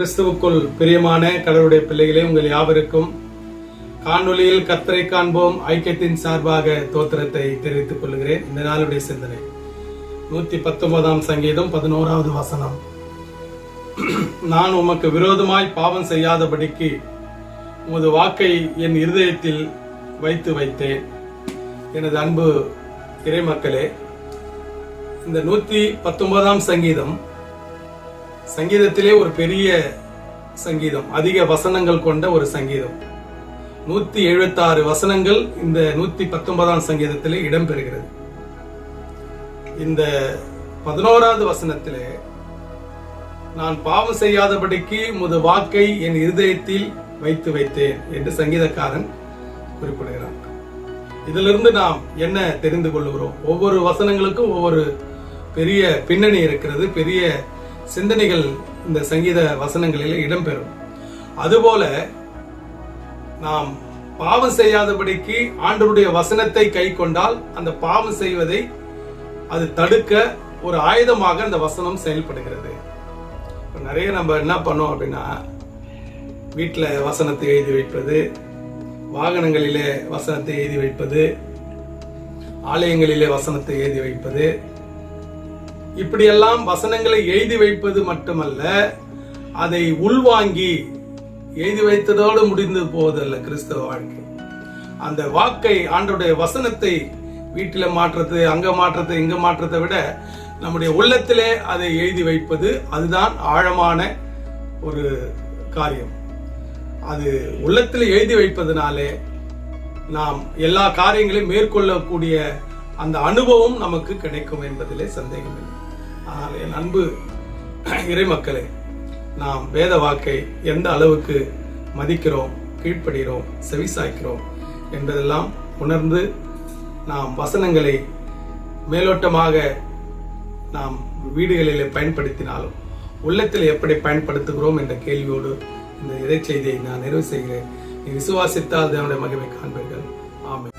கிறிஸ்துவுக்குள் பிரியமான கடவுளுடைய பிள்ளைகளே உங்கள் யாவருக்கும் காணொளியில் கத்தரை காண்போம். ஐக்கியத்தின் சார்பாக தோத்திரத்தை தெரிவித்துக் கொள்கிறேன். இந்த நாளுடைய சிந்தனை. நூத்தி பத்தொன்பதாம் சங்கீதம் பதினோராவது வசனம். நான் உமக்கு விரோதமாய் பாவம் செய்யாதபடிக்கு உமது வாக்கை என் இருதயத்தில் வைத்து வைத்தேன். எனது அன்பு இறைமக்களே இந்த நூத்தி பத்தொன்பதாம் சங்கீதம் சங்கீதத்திலே ஒரு பெரிய சங்கீதம் அதிக வசனங்கள் கொண்ட ஒரு சங்கீதம். நூத்தி எழுபத்தாறு வசனங்கள் இந்த நூத்தி பத்தொன்பதாம் சங்கீதத்திலே இடம்பெறுகிறது. இந்த பதினோராவது வசனத்திலே நான் பாவம் செய்யாதபடிக்கு முது வாக்கை என் இருதயத்தில் வைத்து வைத்தேன் என்று சங்கீதக்காரன் குறிப்பிடுகிறான். இதிலிருந்து நாம் என்ன தெரிந்து கொள்கிறோம்? ஒவ்வொரு வசனங்களுக்கும் ஒவ்வொரு பெரிய பின்னணி இருக்கிறது பெரிய சிந்தனைகள் இந்த சங்கீத வசனங்களில் இடம்பெறும். அதுபோல நாம் பாவம் செய்யாதபடிக்கு ஆண்டருடைய வசனத்தை கை கொண்டால் அந்த பாவம் செய்வதை அது தடுக்க ஒரு ஆயுதமாக அந்த வசனம் செயல்படுகிறது. இப்போ நிறைய நம்ம என்ன பண்ணோம் அப்படின்னா வீட்டில் வசனத்தை எழுதி வைப்பது வாகனங்களிலே வசனத்தை எழுதி வைப்பது ஆலயங்களிலே வசனத்தை எழுதி வைப்பது இப்படியெல்லாம் வசனங்களை எழுதி வைப்பது மட்டுமல்ல அதை உள்வாங்கி எழுதி வைத்ததோடு முடிந்து போவதல்ல கிறிஸ்தவ வாழ்க்கை. அந்த வாக்கை ஆண்டோடைய வசனத்தை வீட்டில் மாற்றத்தை அங்க மாற்றத்தை இங்க மாற்றத்தை விட நம்முடைய உள்ளத்திலே அதை எழுதி வைப்பது அதுதான் ஆழமான ஒரு காரியம். அது உள்ளத்தில் எழுதி வைப்பதனாலே நாம் எல்லா காரியங்களையும் மேற்கொள்ளக்கூடிய அந்த அனுபவம் நமக்கு கிடைக்கும் என்பதிலே சந்தேகமில்லை. ஆனால் என் அன்பு இறைமக்களே நாம் வேத வாக்கை எந்த அளவுக்கு மதிக்கிறோம் கீழ்ப்படுகிறோம் செவிசாய்க்கிறோம் என்பதெல்லாம் உணர்ந்து நாம் வசனங்களை மேலோட்டமாக நாம் வீடுகளிலே பயன்படுத்தினாலும் உள்ளத்தில் எப்படி பயன்படுத்துகிறோம் என்ற கேள்வியோடு இந்த இறைச்செய்தியை நான் நிறைவு செய்கிறேன். நீ விசுவாசித்தால் தேவனுடைய மகிமை காண்பீர்கள். ஆமென்.